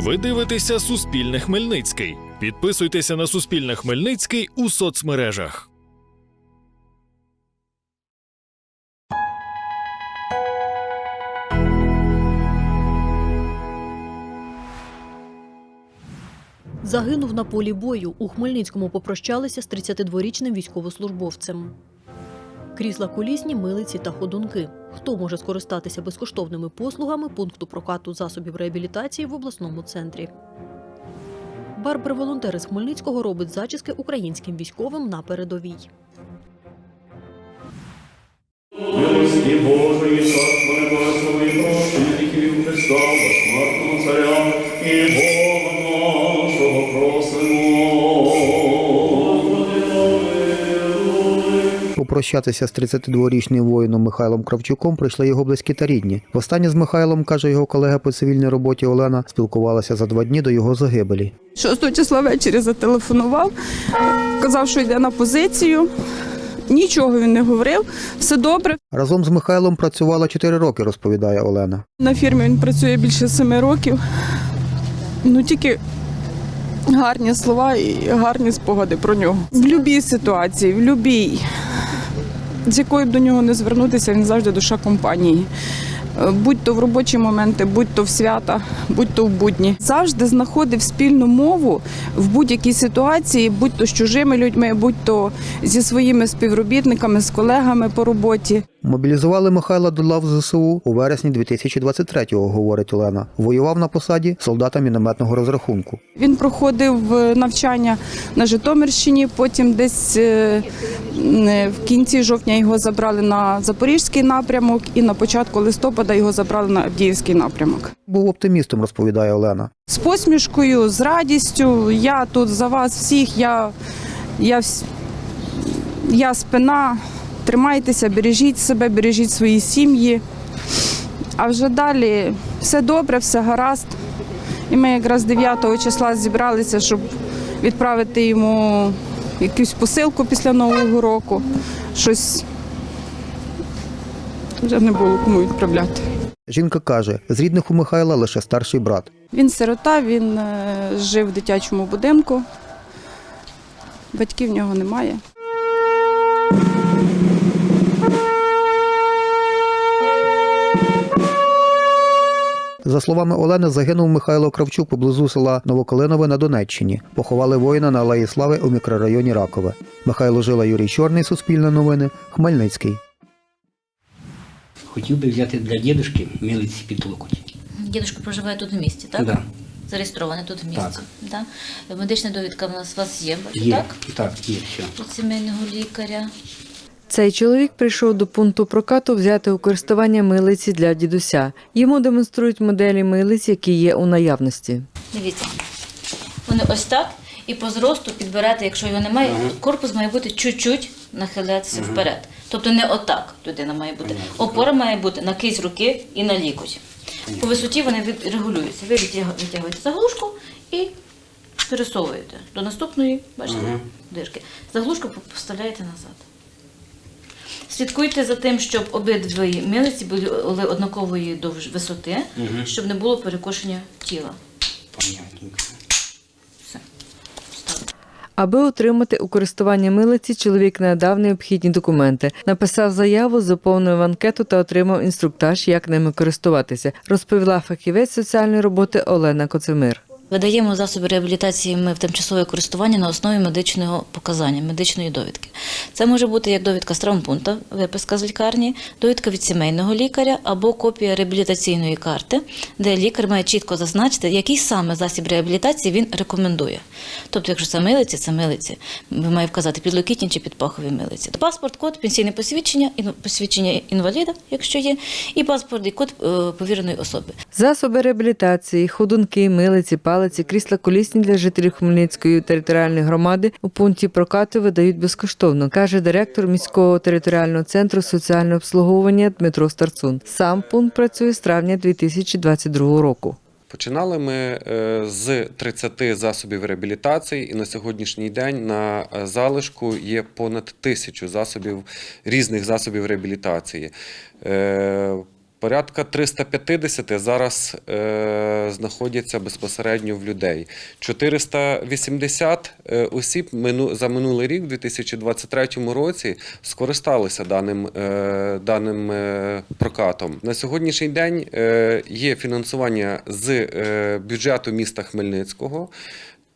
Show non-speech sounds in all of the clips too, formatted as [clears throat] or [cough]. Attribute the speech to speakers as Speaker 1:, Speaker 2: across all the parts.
Speaker 1: Ви дивитеся Суспільне Хмельницький. Підписуйтеся на Суспільне Хмельницький у соцмережах.
Speaker 2: Загинув на полі бою. У Хмельницькому попрощалися з 32-річним військовослужбовцем. Крісла колісні, милиці та ходунки. Хто може скористатися безкоштовними послугами пункту прокату засобів реабілітації в обласному центрі? Барбер-волонтер із Хмельницького робить зачіски українським військовим на передовій.
Speaker 3: Милості Божої, царство гріхів Христа, безсмертного царя і Бога нашого просимо.
Speaker 4: Попрощатися з 32-річним воїном Михайлом Кравчуком прийшли його близькі та рідні. Востаннє з Михайлом, каже його колега по цивільній роботі Олена, спілкувалася за два дні до його загибелі.
Speaker 5: 6 числа ввечері зателефонував, казав, що йде на позицію. Нічого він не говорив, все добре.
Speaker 4: Разом з Михайлом працювала 4 роки, розповідає Олена.
Speaker 5: На фірмі він працює більше семи років. Ну тільки гарні слова і гарні спогади про нього. В будь-якій ситуації, в будь-якій, з якою б до нього не звернутися, він завжди душа компанії. Е, Будь то в робочі моменти, будь то в свята, будь то в будні. Завжди знаходив спільну мову в будь-якій ситуації, будь то з чужими людьми, будь то зі своїми співробітниками, з колегами по роботі.
Speaker 4: Мобілізували Михайла до лав ЗСУ у вересні 2023-го, говорить Олена. Воював на посаді солдата мінометного розрахунку.
Speaker 5: Він проходив е, навчання на Житомирщині. Потім десь е, е, в кінці жовтня його забрали на Запорізький напрямок, і на початку листопада його забрали на Авдіївський напрямок.
Speaker 4: Був оптимістом, розповідає Олена.
Speaker 5: З посмішкою, з радістю. Я тут за вас всіх. Я, я, я спина. Тримайтеся, бережіть себе, бережіть свої сім'ї. А вже далі все добре, все гаразд. І ми якраз 9 числа зібралися, щоб відправити йому якусь посилку після Нового року. Щось вже не було кому відправляти.
Speaker 4: Жінка каже, з рідних у Михайла лише старший брат.
Speaker 5: Він сирота, він е, жив в дитячому будинку. Батьків в нього немає.
Speaker 4: За словами Олени, загинув Михайло Кравчук поблизу села Новокалинове на Донеччині. Поховали воїна на Алеї Слави у мікрорайоні Ракове. Михайло Жила, Юрій Чорний, Суспільне новини, Хмельницький.
Speaker 6: Хотів би взяти для дідушки милиці під локоть.
Speaker 7: Дідушка проживає тут в місті, так?
Speaker 6: Да.
Speaker 7: Зареєстрований тут в місті.
Speaker 6: Так.
Speaker 7: Да? Медична довідка в нас у вас є, бачу,
Speaker 6: Є,
Speaker 7: так?
Speaker 6: так, є все.
Speaker 7: Від сімейного лікаря.
Speaker 8: Цей чоловік прийшов до пункту прокату взяти у користування милиці для дідуся. Йому демонструють моделі милиць, які є у наявності.
Speaker 7: Дивіться. Вони ось так. І по зросту підбирати, якщо його немає, корпус має бути чуть-чуть нахилятися вперед. Тобто не отак людина має бути. Опора має бути на кисть руки і на лікоть. По висоті вони регулюються. Ви витягуєте заглушку і пересовуєте до наступної, бачите, дирки. Заглушку поставляєте назад. Слідкуйте за тим, щоб обидві милиці були однакової довж висоти, щоб не було перекошення тіла.
Speaker 6: Понятненько.
Speaker 8: Аби отримати у користування милиці, чоловік надав необхідні документи, написав заяву, заповнив анкету та отримав інструктаж, як ними користуватися, розповіла фахівець соціальної роботи Олена Коцемир.
Speaker 7: Видаємо засоби реабілітації ми в тимчасове користування на основі медичного показання, медичної довідки. Це може бути як довідка з травмпункту, виписка з лікарні, довідка від сімейного лікаря або копія реабілітаційної карти, де лікар має чітко зазначити, який саме засіб реабілітації він рекомендує. Тобто, якщо це милиці, це милиці. Ви має вказати підлокітні чи підпахові милиці. Паспорт, код, пенсійне посвідчення, посвідчення інваліда, якщо є, і паспорт і код е, повіреної особи.
Speaker 8: Засоби реабілітації, ходунки, милиці, палиці, крісла колісні для жителів Хмельницької територіальної громади у пункті прокату видають безкоштовно, каже директор міського територіального центру соціального обслуговування Дмитро Старцун. Сам пункт працює з травня 2022 року.
Speaker 9: Починали ми е, з 30 засобів реабілітації, і на сьогоднішній день на е, залишку є понад тисячу засобів різних засобів реабілітації. Порядка 350 зараз е, знаходяться безпосередньо в людей. 480 е, осіб мину, за минулий рік, у 2023 році, скористалися даним, е, даним е, прокатом. На сьогоднішній день е, є фінансування з е, бюджету міста Хмельницького.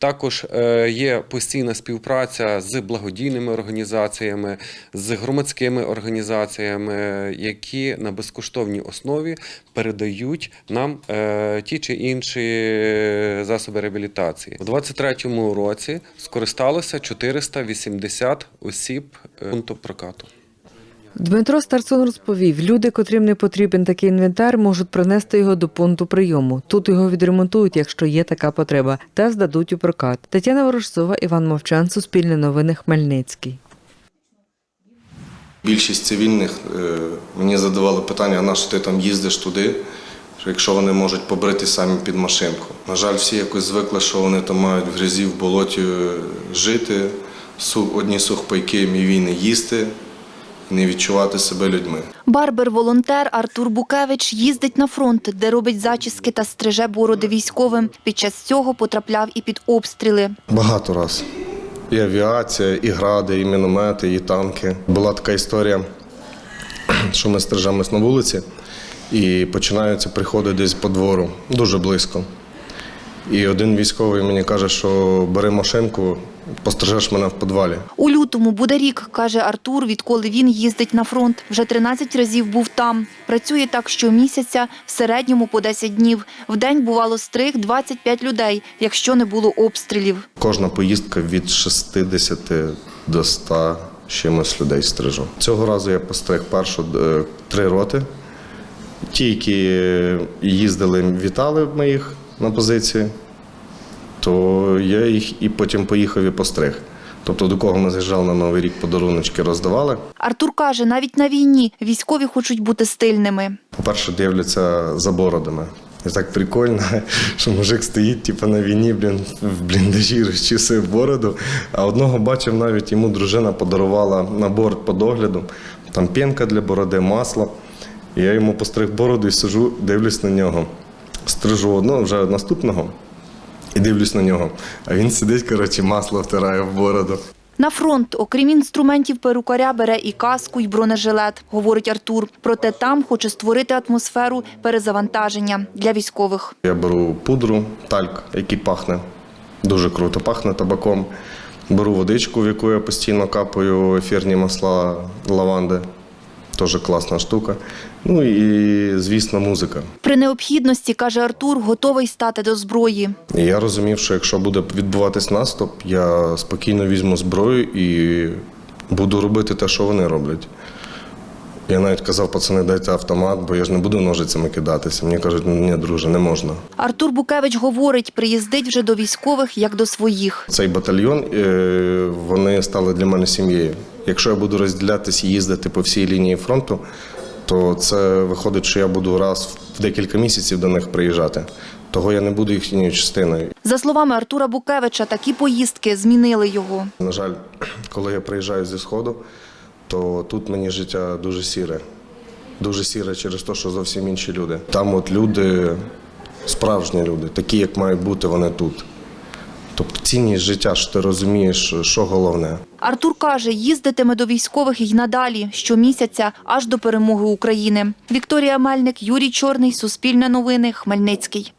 Speaker 9: Також е, є постійна співпраця з благодійними організаціями, з громадськими організаціями, які на безкоштовній основі передають нам е, ті чи інші засоби реабілітації. У 2023 році скористалося 480 осіб е, пункту прокату.
Speaker 8: Дмитро Старцон розповів, люди, котрим не потрібен такий інвентар, можуть принести його до пункту прийому. Тут його відремонтують, якщо є така потреба, та здадуть у прокат. Тетяна Ворожцова, Іван Мовчан, Суспільне новини, Хмельницький.
Speaker 10: Більшість цивільних е, мені задавали питання, а на що ти там їздиш туди, якщо вони можуть побрити самі під машинку. На жаль, всі якось звикли, що вони там мають в грязі, в болоті е, жити, одні сухпайки, мівіни їсти не відчувати себе людьми.
Speaker 11: Барбер-волонтер Артур Букевич їздить на фронт, де робить зачіски та стриже бороди військовим. Під час цього потрапляв і під обстріли.
Speaker 10: Багато раз. І авіація, і гради, і міномети, і танки. Була така історія, [clears throat] що ми стрижемось на вулиці, і починаються приходи десь по двору, дуже близько. І один військовий мені каже, що бери машинку, пострижеш мене в підвалі.
Speaker 11: У лютому буде рік, каже Артур, відколи він їздить на фронт. Вже 13 разів був там. Працює так щомісяця, в середньому по 10 днів. В день бувало стриг 25 людей, якщо не було обстрілів.
Speaker 10: Кожна поїздка від 60 до 100 з чимось людей стрижу. Цього разу я постриг першу е, три роти. Ті, які їздили, вітали моїх на позиції, то я їх і потім поїхав і постриг. Тобто, до кого ми заїжджали на Новий рік подаруночки роздавали.
Speaker 11: Артур каже, навіть на війні військові хочуть бути стильними.
Speaker 10: По-перше, дивляться за бородами. І так прикольно, [laughs] що мужик стоїть, типу, на війні, блін, в бліндажі розчісує бороду. А одного бачив, навіть йому дружина подарувала набор по догляду. Там пінка для бороди, масло. І я йому постриг бороду і сижу, дивлюсь на нього. Стрижу одного вже наступного і дивлюсь на нього. А він сидить, коротше, масло втирає в бороду.
Speaker 11: На фронт, окрім інструментів перукаря, бере і каску, і бронежилет, говорить Артур. Проте там хоче створити атмосферу перезавантаження для військових.
Speaker 10: Я беру пудру, тальк, який пахне дуже круто, пахне табаком. Беру водичку, в яку я постійно капаю ефірні масла лаванди. Теж класна штука. Ну і, звісно, музика.
Speaker 11: При необхідності, каже Артур, готовий стати до зброї.
Speaker 10: Я розумів, що якщо буде відбуватись наступ, я спокійно візьму зброю і буду робити те, що вони роблять. Я навіть казав, пацани, дайте автомат, бо я ж не буду ножицями кидатися. Мені кажуть, ні, друже, не можна.
Speaker 11: Артур Букевич говорить, приїздить вже до військових як до своїх.
Speaker 10: Цей батальйон е, вони стали для мене сім'єю. Якщо я буду розділятися і їздити по всій лінії фронту, то це виходить, що я буду раз в декілька місяців до них приїжджати. Того я не буду їхньою частиною.
Speaker 11: За словами Артура Букевича, такі поїздки змінили його.
Speaker 10: На жаль, коли я приїжджаю зі сходу, то тут мені життя дуже сіре. Дуже сіре через те, що зовсім інші люди. Там от люди, справжні люди, такі, як мають бути вони тут. Тобто цінність життя, що ти розумієш, що головне.
Speaker 11: Артур каже, їздитиме до військових і надалі, щомісяця, аж до перемоги України. Вікторія Мельник, Юрій Чорний, Суспільне новини, Хмельницький.